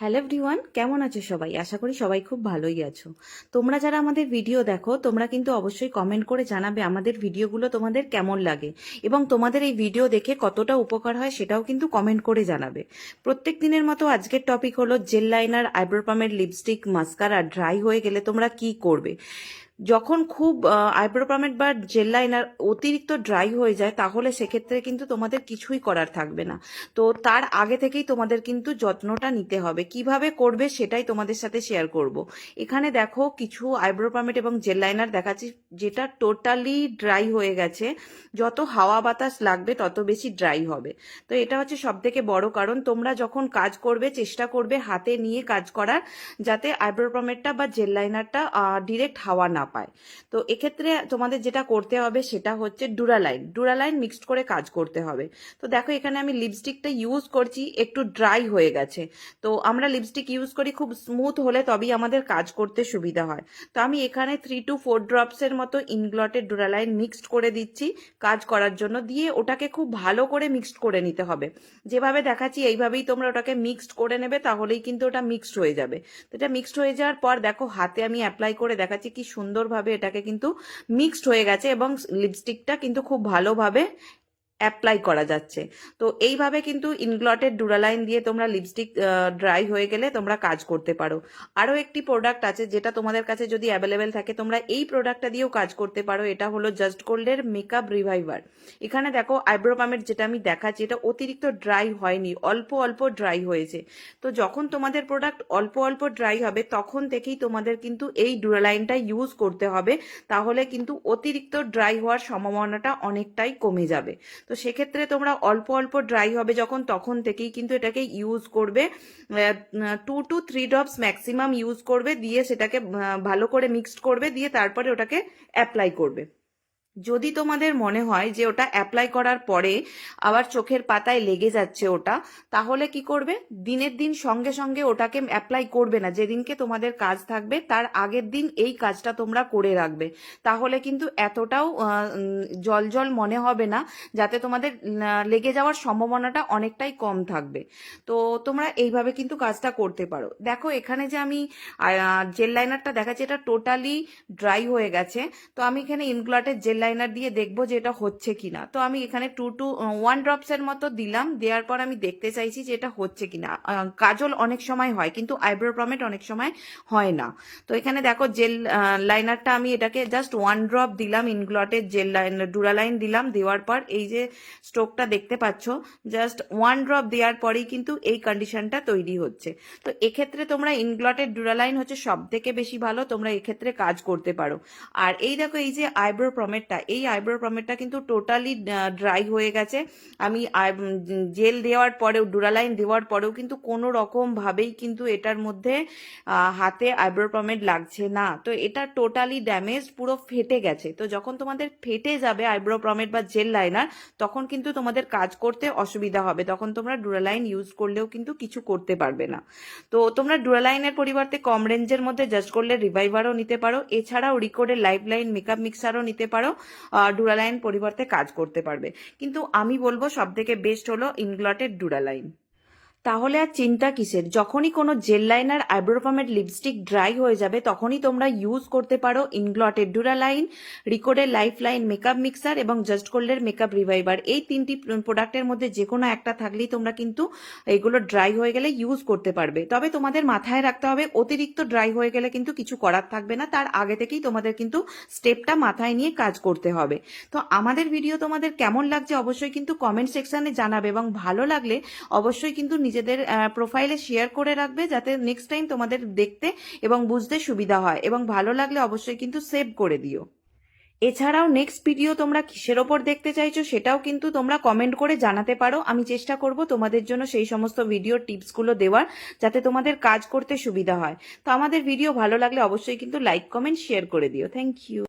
Hello everyone কেমন আছো সবাই? আশা করি সবাই খুব ভালোই আছো। তোমরা যারা আমাদের ভিডিও দেখো, তোমরা কিন্তু অবশ্যই কমেন্ট করে জানাবে আমাদের ভিডিওগুলো তোমাদের কেমন লাগে। এবং তোমাদের এই ভিডিও দেখে কতটা উপকার হয় সেটাও কিন্তু কমেন্ট করে জানাবে। প্রত্যেক দিনের মতো আজকের টপিক হলো জেল লাইনার আইব্রো পামের লিপস্টিক মাস্কারা ড্রাই হয়ে গেলে তোমরা কি করবে? যখন খুব আইব্রো পামেট বা জেল লাইনার অতিরিক্ত ড্রাই হয়ে যায়, তাহলে সেক্ষেত্রে কিন্তু তোমাদের কিছুই করার থাকবে না। তো তার আগে থেকেই তোমাদের কিন্তু যত্নটা নিতে হবে। কীভাবে করবে সেটাই তোমাদের সাথে শেয়ার করব। এখানে দেখো কিছু আইব্রো পামেট এবং জেল লাইনার দেখাচ্ছি, যেটা টোটালি ড্রাই হয়ে গেছে। যত হাওয়া বাতাস লাগবে, তত বেশি ড্রাই হবে। তো এটা হচ্ছে সব থেকে বড় কারণ। তোমরা যখন কাজ করবে, চেষ্টা করবে হাতে নিয়ে কাজ করার, যাতে আইব্রো পামেটটা বা জেল লাইনারটা ডিরেক্ট হাওয়া না পায়। তো এক্ষেত্রে তোমাদের যেটা করতে হবে সেটা হচ্ছে ডুরালাইন। ডুরালাইন মিক্সড করে কাজ করতে হবে। তো দেখো এখানে আমি লিপস্টিকটা ইউজ করছি, একটু ড্রাই হয়ে গেছে। তো আমরা লিপস্টিক ইউজ করি খুব স্মুথ হলে তবেই আমাদের কাজ করতে সুবিধা হয়। তো আমি এখানে থ্রি টু ফোর ড্রপসের মতো ইনগ্লটেড ডুরালাইন মিক্সড করে দিচ্ছি কাজ করার জন্য। দিয়ে ওটাকে খুব ভালো করে মিক্সড করে নিতে হবে। যেভাবে দেখাচ্ছি এইভাবেই তোমরা ওটাকে মিক্সড করে নেবে, তাহলেই কিন্তু ওটা মিক্সড হয়ে যাবে। তো এটা মিক্সড হয়ে যাওয়ার পর দেখো হাতে আমি অ্যাপ্লাই করে দেখাচ্ছি কি সুন্দরভাবে এটাকে কিন্তু মিক্সড হয়ে গেছে এবং লিপস্টিকটা কিন্তু খুব ভালোভাবে অ্যাপ্লাই করা যাচ্ছে। তো এইভাবে কিন্তু ইনগ্লটেড ডুরালাইন দিয়ে তোমরা লিপস্টিক ড্রাই হয়ে গেলে তোমরা কাজ করতে পারো। আরও একটি প্রোডাক্ট আছে যেটা তোমাদের কাছে যদি অ্যাভেলেবেল থাকে, তোমরা এই প্রোডাক্টটা দিয়েও কাজ করতে পারো। এটা হলো জাস্ট গোল্ডের মেকআপ রিভাইভার এখানে দেখো আইব্রো পামের যেটা আমি দেখাচ্ছি, এটা অতিরিক্ত ড্রাই হয়নি, অল্প অল্প ড্রাই হয়েছে। তো যখন তোমাদের প্রোডাক্ট অল্প অল্প ড্রাই হবে, তখন থেকেই তোমাদের কিন্তু এই ডুরালাইনটা ইউজ করতে হবে। তাহলে কিন্তু অতিরিক্ত ড্রাই হওয়ার সম্ভাবনাটা অনেকটাই কমে যাবে। সেক্ষেত্রে তোমরা অল্প অল্প ড্রাই হবে যখন, তখন থেকেই কিন্তু এটাকে ইউজ করবে। Two to three drops maximum use করবে, দিয়ে সেটাকে ভালো করে মিক্সড করবে, দিয়ে তারপরে ওটাকে অ্যাপ্লাই করবে। যদি তোমাদের মনে হয় যে ওটা অ্যাপ্লাই করার পরে আবার চোখের পাতায় লেগে যাচ্ছে ওটা, তাহলে কি করবে? দিনের দিন সঙ্গে সঙ্গে ওটাকে অ্যাপ্লাই করবে না। যেদিনকে তোমাদের কাজ থাকবে, তার আগের দিন এই কাজটা তোমরা করে রাখবে। তাহলে কিন্তু এতটাও জল জল মনে হবে না, যাতে তোমাদের লেগে যাওয়ার সম্ভাবনাটা অনেকটাই কম থাকবে। তো তোমরা এইভাবে কিন্তু কাজটা করতে পারো। দেখো, এখানে যে আমি জেল লাইনারটা দেখাচ্ছি, এটা টোটালি ড্রাই হয়ে গেছে। তো আমি এখানে ইনগ্লটের জেল লাইনার দিয়ে দেখব যে এটা হচ্ছে কিনা। তো আমি এখানে টু টু ওয়ান ড্রপসের মতো দিলাম, দেওয়ার পর আমি দেখতে চাইছি যে এটা হচ্ছে কিনা। কাজল অনেক সময় হয়, কিন্তু আইব্রো প্রমেট অনেক সময় হয় না। তো এখানে দেখো জেল লাইনারটা আমি এটাকে জাস্ট ওয়ান ড্রপ দিলাম ইনগ্লটের জেল লাইন ডুরালাইন দিলাম, দেওয়ার পর এই যে স্ট্রোকটা দেখতে পাচ্ছ জাস্ট ওয়ান ড্রপ দেওয়ার পরেই কিন্তু এই কন্ডিশনটা তৈরি হচ্ছে। তো এক্ষেত্রে তোমরা ইনগ্লটেড ডুরালাইন হচ্ছে সব থেকে বেশি ভালো, তোমরা এক্ষেত্রে কাজ করতে পারো। আর এই দেখো এই যে আইব্রো প্রমেটটা এই আইব্রো প্রমেটটা কিন্তু টোটালি ড্রাই হয়ে গেছে। আমি জেল দেওয়ার পরেও, ডুরালাইন দেওয়ার পরেও কিন্তু কোনো রকম ভাবেই কিন্তু এটার মধ্যে হাতে আইব্রো প্রমেট লাগছে না। তো এটা টোটালি ড্যামেজ, পুরো ফেটে গেছে। তো যখন তোমাদের ফেটে যাবে আইব্রো প্রমেট বা জেল লাইনার, তখন কিন্তু তোমাদের কাজ করতে অসুবিধা হবে। তখন তোমরা ডুরালাইন ইউজ করলেও কিন্তু কিছু করতে পারবে না। তো তোমরা ডুরালাইনের পরিবর্তে কম রেঞ্জের মধ্যে জাস্ট করলে রিভাইভারও নিতে পারো। এছাড়াও রিকোডের লাইফ লাইন মেকআপ মিক্সারও নিতে পারো। ডুরালাইন পরিবর্তে কাজ করতে পারবে। কিন্তু আমি বলব সব থেকে বেস্ট হলো ইনগ্লটেড ডুরালাইন। তাহলে আর চিন্তা কিসের? যখনই কোনো gel liner eyebrow lipstick dry হয়ে যাবে, তখনই তোমরা ইউজ করতে পারো ইনগ্লটেড ডুরালাইন, রিকোডের লাইফ লাইন মেকআপ মিক্সার এবং জাস্ট কোল্ডের মেকআপ রিভাইভার। এই তিনটি প্রোডাক্টের মধ্যে যে কোনো একটা থাকলেই তোমরা কিন্তু এগুলো ড্রাই হয়ে গেলে ইউজ করতে পারবে। তবে তোমাদের মাথায় রাখতে হবে, অতিরিক্ত ড্রাই হয়ে গেলে কিন্তু কিছু করার থাকবে না, তার আগে থেকেই তোমাদের কিন্তু স্টেপটা মাথায় নিয়ে কাজ করতে হবে। তো আমাদের ভিডিও তোমাদের কেমন লাগছে অবশ্যই কিন্তু কমেন্ট সেকশনে জানাবে এবং ভালো লাগলে অবশ্যই কিন্তু নিজেদের প্রোফাইলে শেয়ার করে রাখবে যাতে নেক্সট টাইম তোমাদের দেখতে এবং বুঝতে সুবিধা হয় এবং ভালো লাগলে অবশ্যই কিন্তু সেভ করে দিও। এছাড়াও নেক্সট ভিডিও তোমরা কিসের ওপর দেখতে চাইছো সেটাও কিন্তু তোমরা কমেন্ট করে জানাতে পারো। আমি চেষ্টা করব তোমাদের জন্য সেই সমস্ত ভিডিও টিপসগুলো দেওয়ার যাতে তোমাদের কাজ করতে সুবিধা হয়। তো আমাদের ভিডিও ভালো লাগলে অবশ্যই কিন্তু লাইক কমেন্ট শেয়ার করে দিও। Thank you